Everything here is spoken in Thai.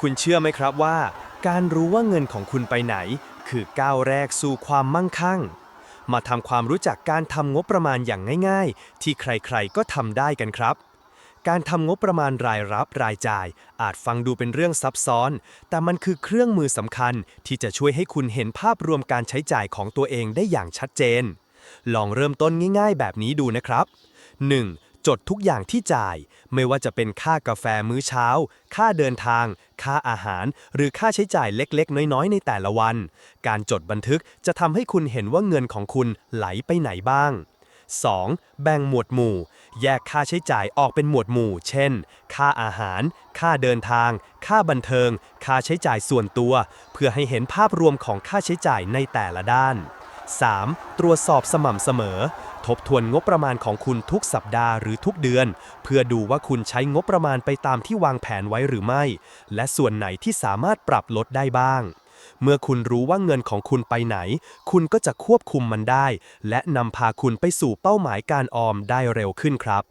คุณเชื่อไหมครับว่า การรู้ว่าเงินของคุณไปไหน คือก้าวแรกสู่ความมั่งคั่ง มาทำความรู้จักการทำงบประมาณอย่างง่าย ๆ ที่ใครๆ ก็ทำได้กันครับ การทำงบประมาณรายรับรายจ่าย อาจฟังดูเป็นเรื่องซับซ้อน แต่มันคือเครื่องมือสำคัญที่จะช่วยให้คุณเห็นภาพรวมการใช้จ่ายของตัวเองได้อย่างชัดเจน ลองเริ่มต้นง่าย ๆ แบบนี้ดูนะครับ 1. จดทุกอย่างที่จ่าย ไม่ว่าจะเป็นค่ากาแฟมื้อเช้า ค่าเดินทาง ค่าอาหาร หรือค่าใช้จ่ายเล็กๆ น้อยๆ ในแต่ละวัน การจดบันทึกจะทำให้คุณเห็นว่าเงินของคุณไหลไปไหนบ้าง 2. แบ่งหมวดหมู่ แยกค่าใช้จ่ายออกเป็นหมวดหมู่ เช่น ค่าอาหาร ค่าเดินทาง ค่าบันเทิง ค่าใช้จ่ายส่วนตัว เพื่อให้เห็นภาพรวมของค่าใช้จ่ายในแต่ละด้าน 3. ตรวจสอบสม่ำเสมอ ทบทวนงบประมาณของคุณทุกสัปดาห์หรือทุกเดือน เพื่อดูว่าคุณใช้งบประมาณไปตามที่วางแผนไว้หรือไม่ และส่วนไหนที่สามารถปรับลดได้บ้าง เมื่อคุณรู้ว่าเงินของคุณไปไหน คุณก็จะควบคุมมันได้ และนำพาคุณไปสู่เป้าหมายการออมได้เร็วขึ้นครับ